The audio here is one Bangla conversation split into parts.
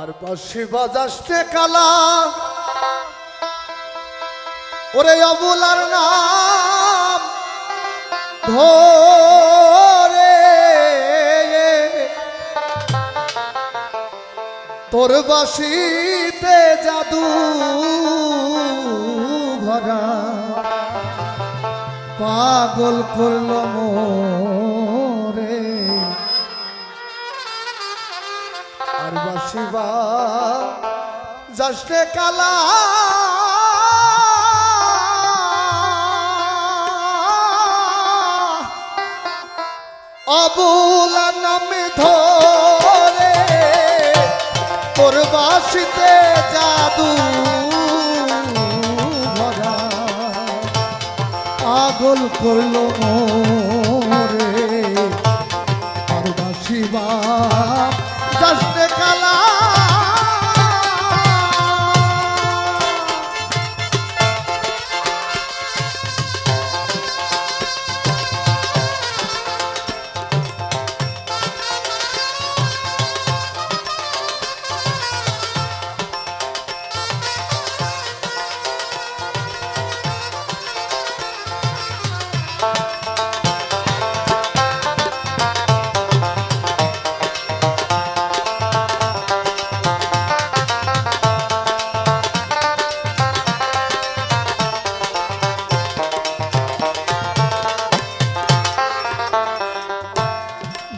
আর বাসি বাজাসতে কালা। ওরে অবুলার নাম ধরে। তোর বাসিতে জাদু ভরা। পাগল করল মোরে যাসতে কালা। অবুলা নামে ধরে তোর বাসিতে জাদু পাগল করল মোরে আর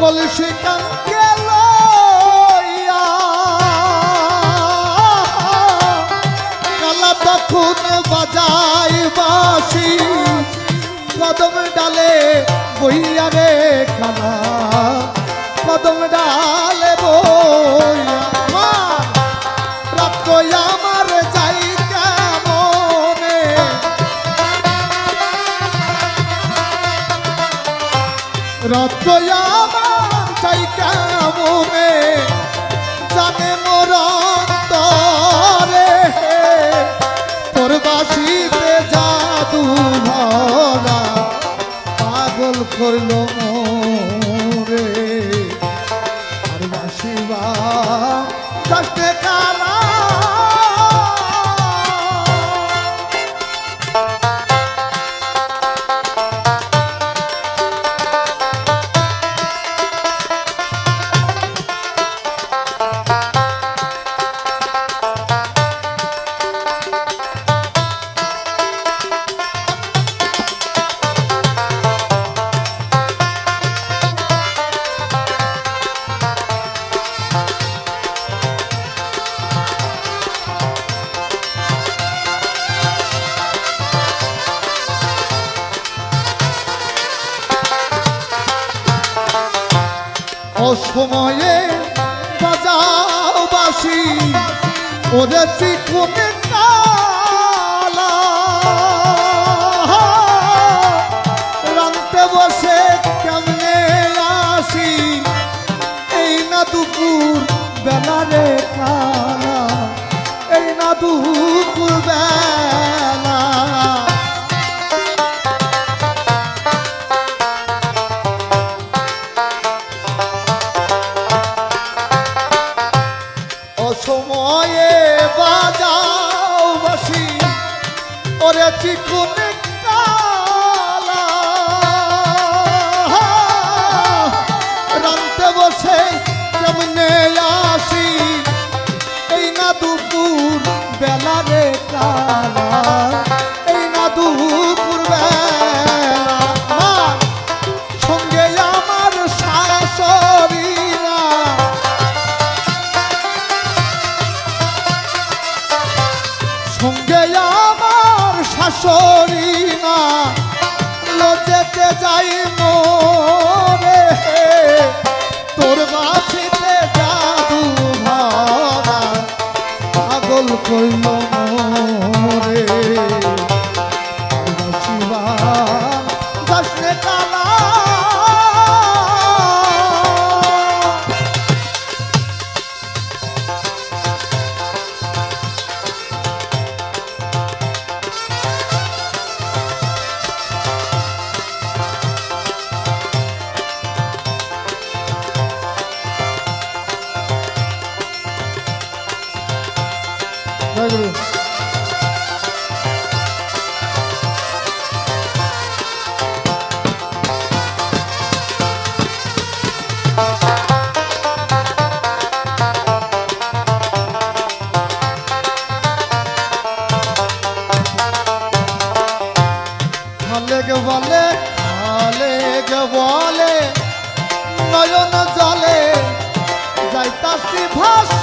কলসি কাঙ্কে লইয়া। কালা তখন বাজাই বাসি কদম ডালে বইয়া রে কালা কদম ডালে বইয়া রত চাই কেমনে জানে মরন্তরে তোর বাসিতে জাদু ভরা পাগল করল রে আর বাসিবা কালা অসময়ে বাজাও বাসি ওরে চিকুনে যেতে যাই মোরে তোর বাসিতে জাদু ভাগল করল house.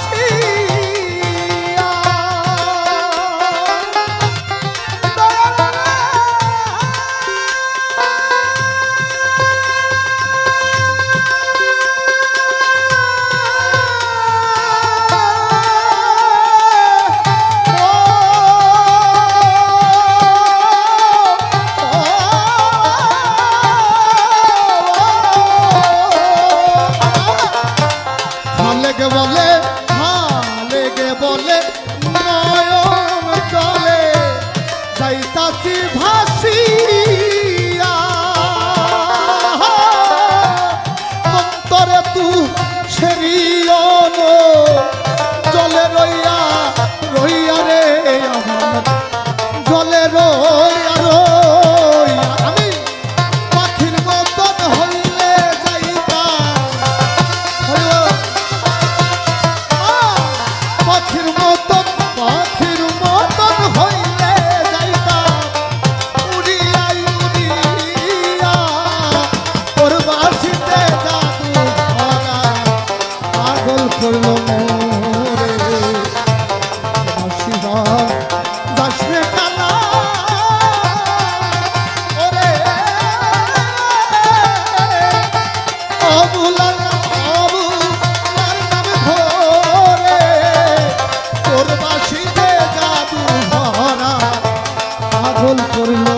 পাগল করল।